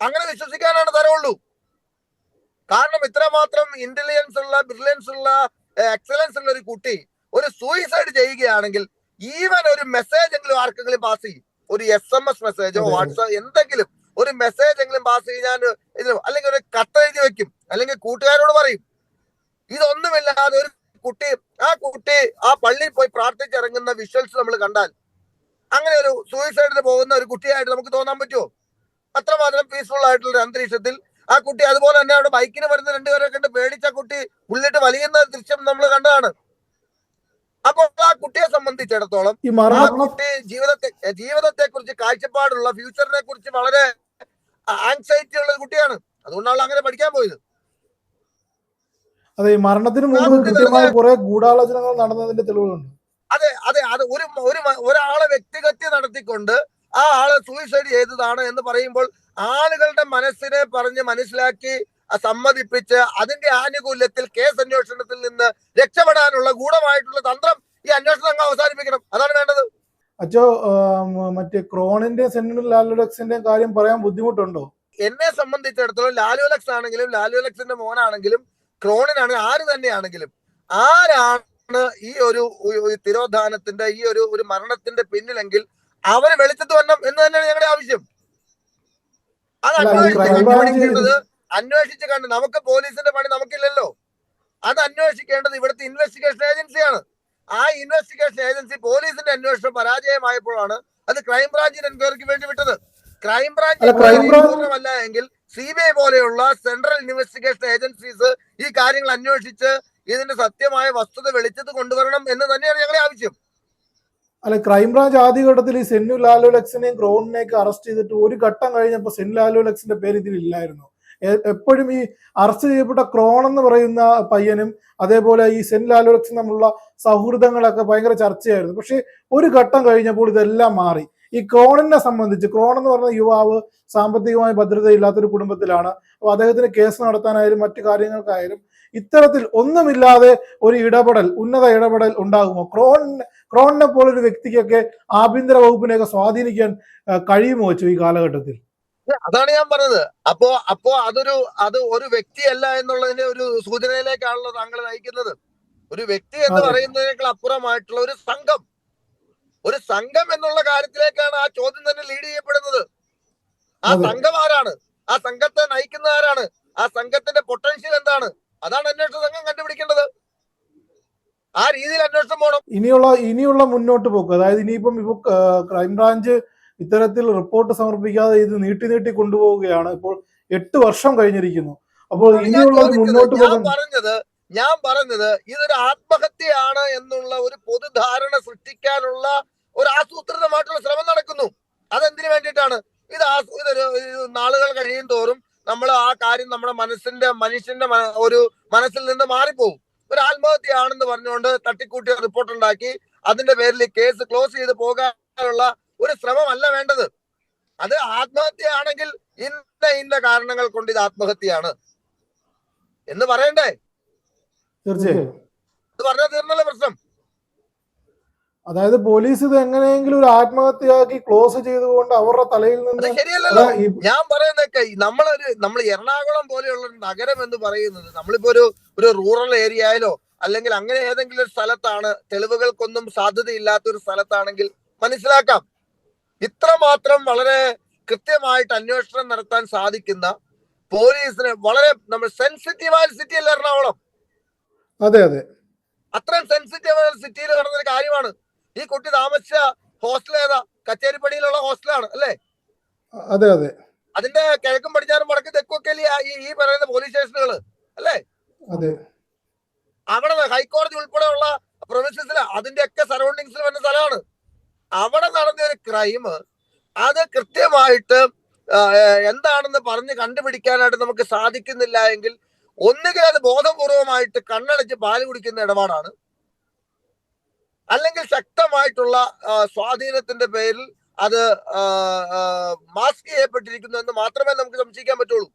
അങ്ങനെ വിശ്വസിക്കാനാണ് തരവുള്ളൂ. കാരണം ഇത്രമാത്രം ഇന്റലിജൻസ് ഉള്ള ബ്രില്യൻസ് ഉള്ള എക്സലൻസ് ഉള്ള ഒരു കുട്ടി ഒരു സൂയിസൈഡ് ചെയ്യുകയാണെങ്കിൽ ഈവൻ ഒരു മെസ്സേജ് എങ്കിലും ആർക്കെങ്കിലും പാസ് ചെയ്യും. ഒരു എസ് എം എസ് മെസ്സേജോ. വാട്സാപ്പ് എന്തെങ്കിലും. ഒരു മെസ്സേജ് എങ്കിലും പാസ് ചെയ്യാൻ ഇതിന് അല്ലെങ്കിൽ ഒരു കത്ത് എഴുതി വെക്കും. അല്ലെങ്കിൽ കൂട്ടുകാരോട് പറയും. ഇതൊന്നുമില്ലാതെ ഒരു കുട്ടി ആ കുട്ടി ആ പള്ളിയിൽ പോയി പ്രാർത്ഥിച്ചിറങ്ങുന്ന വിഷ്വൽസ് നമ്മൾ കണ്ടാൽ അങ്ങനെ ഒരു സൂയിസൈഡിന് പോകുന്ന ഒരു കുട്ടിയായിട്ട് നമുക്ക് തോന്നാൻ പറ്റുമോ? അത്രമാത്രം പീസ്ഫുൾ ആയിട്ടുള്ള ഒരു അന്തരീക്ഷത്തിൽ ആ കുട്ടി അതുപോലെ തന്നെ അവിടെ ബൈക്കിന് വരുന്ന രണ്ടുപേരെ കണ്ട് പേടിച്ച കുട്ടി ഉള്ളിട്ട് വലിയുന്ന ദൃശ്യം നമ്മൾ കണ്ടതാണ്. അപ്പോൾ ആ കുട്ടിയെ സംബന്ധിച്ചിടത്തോളം ആ കുട്ടി ജീവിതത്തെ ജീവിതത്തെ കുറിച്ച് കാഴ്ചപ്പാടുള്ള ഫ്യൂച്ചറിനെ കുറിച്ച് വളരെ ആങ്സൈറ്റി ഉള്ള കുട്ടിയാണ്. അതുകൊണ്ടാണ് അങ്ങനെ പഠിക്കാൻ പോയത്. അതെ മരണത്തിന് മുമ്പ് കൃത്യമായ കുറെ ഗൂഢാലോചനകൾ നടന്നതിന്റെ തെളിവുകളുണ്ട്. അതെ അതെ അത് ഒരു ഒരു ഒരാളെ വ്യക്തിഹത്യ നടത്തിക്കൊണ്ട് ആ ആളെ സൂയിസൈഡ് ചെയ്തതാണ് എന്ന് പറയുമ്പോൾ ആളുകളുടെ മനസ്സിനെ പറഞ്ഞ് മനസ്സിലാക്കി സമ്മതിപ്പിച്ച് അതിന്റെ ആനുകൂല്യത്തിൽ കേസ് അന്വേഷണത്തിൽ നിന്ന് രക്ഷപ്പെടാനുള്ള ഗൂഢമായിട്ടുള്ള തന്ത്രം ഈ അന്വേഷണം അങ്ങ് അവസാനിപ്പിക്കണം. അതാണ് വേണ്ടത്. അച്ചോ ആം, മറ്റേ ക്രോണിന്റെ സെന്റിനും ലാലുലക്സിന്റെയും കാര്യം പറയാൻ ബുദ്ധിമുട്ടുണ്ടോ? എന്നെ സംബന്ധിച്ചിടത്തോളം ലാലുലക്സ് ആണെങ്കിലും ലാലുലക്സിന്റെ മോനാണെങ്കിലും ക്രോണിനാണ് ആര് തന്നെയാണെങ്കിലും ആരാണ് ഈ ഒരു തിരോധാനത്തിന്റെ ഈ ഒരു ഒരു മരണത്തിന്റെ പിന്നിലെങ്കിൽ അവർ വെളിച്ചത്ത് വരണം എന്ന് തന്നെയാണ് ഞങ്ങളുടെ ആവശ്യം. അത് അന്വേഷിക്കേണ്ടത് അന്വേഷിച്ച് കണ്ട് നമുക്ക് പോലീസിന്റെ പണി നമുക്കില്ലല്ലോ അത് അന്വേഷിക്കേണ്ടത് ഇവിടുത്തെ ഇൻവെസ്റ്റിഗേഷൻ ഏജൻസിയാണ് ആ ഇൻവെസ്റ്റിഗേഷൻ ഏജൻസി പോലീസിന്റെ അന്വേഷണം പരാജയമായപ്പോഴാണ് അത് ക്രൈംബ്രാഞ്ചിന് എൻക്വയറിക്ക് വേണ്ടി വിട്ടത്. ക്രൈംബ്രാഞ്ച് പൂർണമല്ല എങ്കിൽ സി ബി ഐ പോലെയുള്ള സെൻട്രൽ ഇൻവെസ്റ്റിഗേഷൻ ഏജൻസീസ് ഈ കാര്യങ്ങൾ അന്വേഷിച്ച് ഇതിന്റെ സത്യമായ വസ്തുത വെളിച്ചത്ത് കൊണ്ടുവരണം എന്ന് തന്നെയാണ് ഞങ്ങളുടെ ആവശ്യം. അല്ല ക്രൈംബ്രാഞ്ച് ആദ്യഘട്ടത്തിൽ ഈ സെന്നു ലാലുലക്സിനെയും ക്രോണിനെയൊക്കെ അറസ്റ്റ് ചെയ്തിട്ട് ഒരു ഘട്ടം കഴിഞ്ഞപ്പോൾ സെൻ ലാലുലക്സിന്റെ പേര് ഇതിലില്ലായിരുന്നു ഇല്ലായിരുന്നു. എപ്പോഴും ഈ അറസ്റ്റ് ചെയ്യപ്പെട്ട ക്രോൺ എന്ന് പറയുന്ന പയ്യനും അതേപോലെ ഈ സെൻ ലാലുലക്സും തമ്മിലുള്ള സൗഹൃദങ്ങളൊക്കെ ഭയങ്കര ചർച്ചയായിരുന്നു. പക്ഷേ ഒരു ഘട്ടം കഴിഞ്ഞപ്പോൾ ഇതെല്ലാം മാറി. ഈ ക്രോണിനെ സംബന്ധിച്ച് ക്രോൺ എന്ന് പറഞ്ഞ യുവാവ് സാമ്പത്തികമായി ഭദ്രതയില്ലാത്തൊരു കുടുംബത്തിലാണ്. അപ്പോൾ അദ്ദേഹത്തിന് കേസ് നടത്താനായാലും മറ്റു കാര്യങ്ങൾക്കായാലും ഇത്തരത്തിൽ ഒന്നുമില്ലാതെ ഒരു ഇടപെടൽ ഉന്നത ഇടപെടൽ ഉണ്ടാകുമോ? ക്രോൺ ക്രോണിനെ പോലൊരു വ്യക്തിക്കൊക്കെ ആഭ്യന്തര വകുപ്പിനെയൊക്കെ സ്വാധീനിക്കാൻ കഴിയുമോ വെച്ചു ഈ കാലഘട്ടത്തിൽ? അതാണ് ഞാൻ പറഞ്ഞത്. അപ്പോ അപ്പോ അതൊരു അത് ഒരു വ്യക്തിയല്ല എന്നുള്ളതിന്റെ ഒരു സൂചനയിലേക്കാണല്ലോ താങ്കൾ നയിക്കുന്നത്. ഒരു വ്യക്തി എന്ന്. പറയുന്നതിനേക്കാൾ അപ്പുറമായിട്ടുള്ള ഒരു സംഘം. ഒരു സംഘം എന്നുള്ള കാര്യത്തിലേക്കാണ് ആ ചോദ്യം തന്നെ ലീഡ് ചെയ്യപ്പെടുന്നത്. ആ. സംഘം ആരാണ്? ആ സംഘത്തെ നയിക്കുന്ന ആരാണ്? ആ സംഘത്തിന്റെ പൊട്ടൻഷ്യൽ എന്താണ്? അതാണ് അന്വേഷണ സംഘം കണ്ടുപിടിക്കേണ്ടത്. ആ രീതിയിൽ അന്വേഷണം പോകണം ഇനിയുള്ള ഇനിയുള്ള മുന്നോട്ട് പോക്ക്. അതായത് ഇനിയിപ്പം ഇപ്പൊ ക്രൈംബ്രാഞ്ച് ഇത്തരത്തിൽ റിപ്പോർട്ട് സമർപ്പിക്കാതെ ഇത് നീട്ടി നീട്ടി കൊണ്ടുപോവുകയാണ്. ഇപ്പോൾ എട്ട് വർഷം കഴിഞ്ഞിരിക്കുന്നു. അപ്പോൾ ഇനിയുള്ള മുന്നോട്ട് പോകുന്നത് പോകാൻ പറഞ്ഞത് ഞാൻ പറഞ്ഞത് ഇതൊരു ആത്മഹത്യയാണ് എന്നുള്ള ഒരു പൊതുധാരണ സൃഷ്ടിക്കാനുള്ള ഒരു ആസൂത്രിതമായിട്ടുള്ള ശ്രമം നടക്കുന്നു. അതെന്തിനു വേണ്ടിയിട്ടാണ്? ഇത് ഇതൊരു ഇത് നാളുകൾ കഴിയും തോറും നമ്മൾ ആ കാര്യം നമ്മുടെ മനസ്സിന്റെ മനുഷ്യന്റെ ഒരു മനസ്സിൽ നിന്ന് മാറിപ്പോകും ഒരു ആത്മഹത്യയാണെന്ന് പറഞ്ഞുകൊണ്ട് തട്ടിക്കൂട്ടി റിപ്പോർട്ട് ഉണ്ടാക്കി. അതിന്റെ പേരിൽ കേസ് ക്ലോസ് ചെയ്ത് പോകാനുള്ള ഒരു ശ്രമമല്ല വേണ്ടത്. അത് ആത്മഹത്യയാണെങ്കിൽ ഇന്ന ഇന്ന കാരണങ്ങൾ കൊണ്ട് ഇത് ആത്മഹത്യയാണ്. എന്ന് പറയണ്ടേ? തീർച്ചയായും. ഇത് പറഞ്ഞാൽ തീർന്നല്ലേ പ്രശ്നം? അതായത് പോലീസ് ഇത് എങ്ങനെയെങ്കിലും ഒരു ആത്മഹത്യയാക്കി ക്ലോസ് ചെയ്തുകൊണ്ട് അവരുടെ തലയിൽ നിന്ന് ശരിയല്ലല്ലോ. ഞാൻ പറയുന്നൊക്കെ നമ്മളൊരു നമ്മൾ എറണാകുളം പോലെയുള്ള ഒരു നഗരം എന്ന് പറയുന്നത് നമ്മളിപ്പോ ഒരു ഒരു റൂറൽ ഏരിയ ആയാലോ അല്ലെങ്കിൽ അങ്ങനെ ഏതെങ്കിലും ഒരു സ്ഥലത്താണ് തെളിവുകൾക്കൊന്നും സാധ്യതയില്ലാത്ത ഒരു സ്ഥലത്താണെങ്കിൽ മനസ്സിലാക്കാം. ഇത്രമാത്രം വളരെ കൃത്യമായിട്ട് അന്വേഷണം നടത്താൻ സാധിക്കുന്ന പോലീസിന് വളരെ നമ്മൾ സെൻസിറ്റീവായ സിറ്റി അല്ല എറണാകുളം. അതെ അതെ. അത്രയും സെൻസിറ്റീവ് സിറ്റിയിൽ നടന്നൊരു കാര്യമാണ്. ഈ കുട്ടി താമസിച്ച ഹോസ്റ്റൽ ഏതാ? കച്ചേരിപ്പടിയിലുള്ള ഹോസ്റ്റലാണ് അല്ലേ? അതെ അതെ. അതിന്റെ കിഴക്കും പടിഞ്ഞാറും വടക്കും തെക്കൊക്കെ ഈ ഈ പറയുന്ന പോലീസ് സ്റ്റേഷനുകൾ അല്ലേ? അതെ. അവിടെ ഹൈക്കോടതി ഉൾപ്പെടെയുള്ള പ്രൊവിൻസസിൽ അതിന്റെ ഒക്കെ സറൗണ്ടിങ്സിൽ വരുന്ന സ്ഥലമാണ്. അവിടെ നടന്ന ഒരു ക്രൈം അത് കൃത്യമായിട്ട് എന്താണെന്ന് പറഞ്ഞ് കണ്ടുപിടിക്കാനായിട്ട് നമുക്ക് സാധിക്കുന്നില്ല എങ്കിൽ ഒന്നുകിൽ അത് ബോധപൂർവമായിട്ട് കണ്ണടച്ച് പാൽ കുടിക്കുന്ന ഇടപാടാണ്. അല്ലെങ്കിൽ ശക്തമായിട്ടുള്ള സ്വാധീനത്തിന്റെ പേരിൽ അത് മാസ്ക് ചെയ്യപ്പെട്ടിരിക്കുന്നു എന്ന് മാത്രമേ നമുക്ക് സംശയിക്കാൻ പറ്റുള്ളൂ.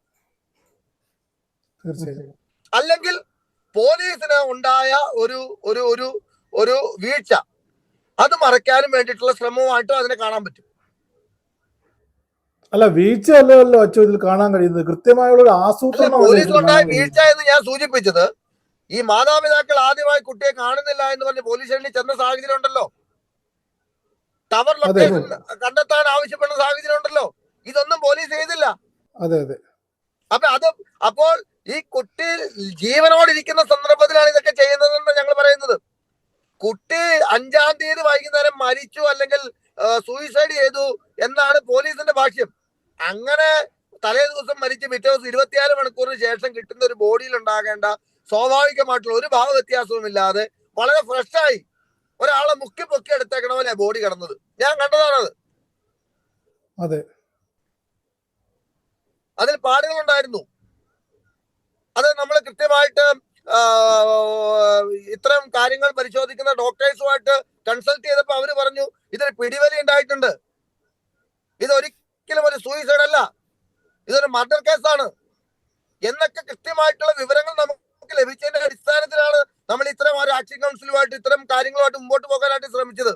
അല്ലെങ്കിൽ പോലീസിന് ഉണ്ടായ ഒരു ഒരു ഒരു ഒരു വീഴ്ച. അത് മറയ്ക്കാനും വേണ്ടിയിട്ടുള്ള ശ്രമവുമായിട്ടും അതിനെ കാണാൻ പറ്റും. അല്ല വീഴ്ച അല്ലല്ലോ അച്ചു ഇതിൽ കാണാൻ കഴിയുന്നത്. കൃത്യമായുള്ള ഒരു ആസൂത്രണം പോലീസ് പോലീസിലുണ്ടായ വീഴ്ച എന്ന് ഞാൻ സൂചിപ്പിച്ചത് ഈ മാതാപിതാക്കൾ ആദ്യമായി കുട്ടിയെ കാണുന്നില്ല എന്ന് പറഞ്ഞ് പോലീസ് സ്റ്റേഷനിൽ ചെന്ന സാഹചര്യം ഉണ്ടല്ലോ ടവർ. ലൊക്കേഷൻ കണ്ടെത്താൻ ആവശ്യപ്പെടുന്ന സാഹചര്യം ഉണ്ടല്ലോ ഇതൊന്നും പോലീസ് ചെയ്തില്ല. അതെ അതെ. അപ്പൊ അത് അപ്പോൾ ഈ കുട്ടി ജീവനോടിരിക്കുന്ന സന്ദർഭത്തിലാണ് ഇതൊക്കെ ചെയ്യുന്നതെന്ന് ഞങ്ങൾ പറയുന്നത്. കുട്ടി അഞ്ചാം തീയതി വൈകുന്നേരം മരിച്ചു അല്ലെങ്കിൽ സൂയിസൈഡ് ചെയ്തു എന്നാണ് പോലീസിന്റെ ഭാഷ്യം. അങ്ങനെ തലേ ദിവസം മരിച്ച് പിറ്റേ ദിവസം ഇരുപത്തിയാറ് മണിക്കൂറിന് ശേഷം കിട്ടുന്ന ഒരു ബോഡിയിൽ ഉണ്ടാകേണ്ട സ്വാഭാവികമായിട്ടുള്ള ഒരു ഭാവ വ്യത്യാസവും ഇല്ലാതെ വളരെ ഫ്രഷായി ഒരാളെ മുക്കി പൊക്കി എടുത്തേക്കണ പോലെ ബോഡി കിടന്നത്. ഞാൻ കണ്ടതാണത് അതെ. അതിൽ പാടുകളുണ്ടായിരുന്നു. അത് നമ്മൾ കൃത്യമായിട്ട് ഇത്രയും ഇത്തരം കാര്യങ്ങൾ പരിശോധിക്കുന്ന ഡോക്ടേഴ്സുമായിട്ട് കൺസൾട്ട് ചെയ്തപ്പോൾ അവർ പറഞ്ഞു ഇതൊരു പിടിവലി ഉണ്ടായിട്ടുണ്ട്. ഇത് ഒരിക്കലും ഒരു സൂയിസൈഡ് അല്ല. ഇതൊരു മർഡർ കേസാണ് എന്നൊക്കെ കൃത്യമായിട്ടുള്ള വിവരങ്ങൾ നമുക്ക് ലഭിച്ചതിന്റെ അടിസ്ഥാനത്തിലാണ് നമ്മൾ ഇത്തരം ഒരു ആക്ഷൻ കൗൺസിലുമായിട്ട് ഇത്തരം കാര്യങ്ങളുമായിട്ട് മുമ്പോട്ട് പോകാനായിട്ട് ശ്രമിച്ചത്.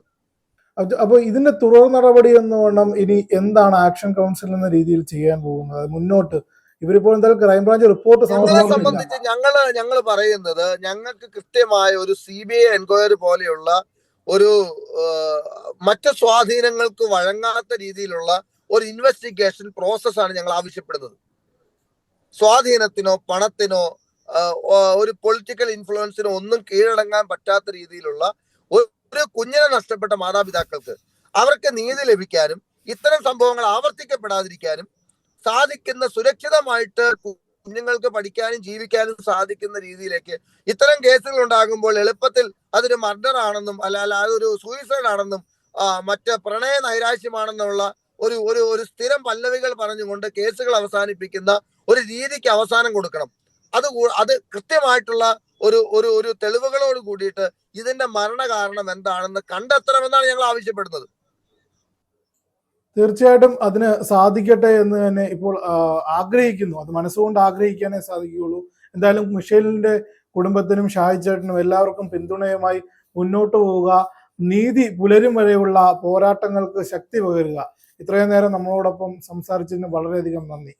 അപ്പോൾ അപ്പൊ ഇതിന്റെ തുടർ നടപടി എന്ന് വേണം ഇനി എന്താണ് ആക്ഷൻ കൗൺസിൽ എന്ന രീതിയിൽ ചെയ്യാൻ പോകുന്നത്? മുന്നോട്ട് ഇവരിപ്പോൾ എന്തായാലും ക്രൈംബ്രാഞ്ച് റിപ്പോർട്ട് സംബന്ധിച്ച് ഞങ്ങൾ ഞങ്ങൾ പറയുന്നത് ഞങ്ങൾക്ക് കൃത്യമായ ഒരു സി ബി ഐ എൻക്വയറി പോലെയുള്ള ഒരു മറ്റ് സ്വാധീനങ്ങൾക്ക് വഴങ്ങാത്ത രീതിയിലുള്ള ഒരു ഇൻവെസ്റ്റിഗേഷൻ പ്രോസസ്സാണ് ഞങ്ങൾ ആവശ്യപ്പെടുന്നത്. സ്വാധീനത്തിനോ പണത്തിനോ ഒരു പൊളിറ്റിക്കൽ ഇൻഫ്ലുവൻസിനോ ഒന്നും കീഴടങ്ങാൻ പറ്റാത്ത രീതിയിലുള്ള ഒരു കുഞ്ഞിനെ നഷ്ടപ്പെട്ട മാതാപിതാക്കൾക്ക് അവർക്ക് നീതി ലഭിക്കാനും ഇത്തരം സംഭവങ്ങൾ ആവർത്തിക്കപ്പെടാതിരിക്കാനും സാധിക്കുന്ന സുരക്ഷിതമായിട്ട് കുഞ്ഞുങ്ങൾക്ക് പഠിക്കാനും ജീവിക്കാനും സാധിക്കുന്ന രീതിയിലേക്ക് ഇത്തരം കേസുകൾ ഉണ്ടാകുമ്പോൾ എളുപ്പത്തിൽ അതൊരു മർഡർ ആണെന്നും അല്ല അല്ല അതൊരു സൂയിസൈഡ് ആണെന്നും മറ്റ് പ്രണയ നൈരാശ്യമാണെന്നുള്ള ഒരു ഒരു ഒരു സ്ഥിരം പല്ലവികൾ പറഞ്ഞുകൊണ്ട് കേസുകൾ അവസാനിപ്പിക്കുന്ന ഒരു രീതിക്ക് അവസാനം കൊടുക്കണം. അത് അത് കൃത്യമായിട്ടുള്ള ഒരു ഒരു ഒരു തെളിവുകളോട് കൂടിയിട്ട് ഇതിന്റെ മരണ കാരണം എന്താണെന്ന് കണ്ടെത്തണമെന്നാണ് ഞങ്ങൾ ആവശ്യപ്പെടുന്നത്. തീർച്ചയായിട്ടും അതിന് സാധിക്കട്ടെ എന്ന് തന്നെ ഇപ്പോൾ ആഗ്രഹിക്കുന്നു. അത് മനസ്സുകൊണ്ട് ആഗ്രഹിക്കാനേ സാധിക്കുകയുള്ളൂ. എന്തായാലും മിഷേലിന്റെ കുടുംബത്തിനും ഷാഹിച്ചേട്ടനും എല്ലാവർക്കും പിന്തുണയുമായി മുന്നോട്ട് പോവുക. നീതി പുലരും വരെയുള്ള പോരാട്ടങ്ങൾക്ക് ശക്തി പകരുക. ഇത്രയും നേരം നമ്മളോടൊപ്പം സംസാരിച്ചതിന് വളരെയധികം നന്ദി.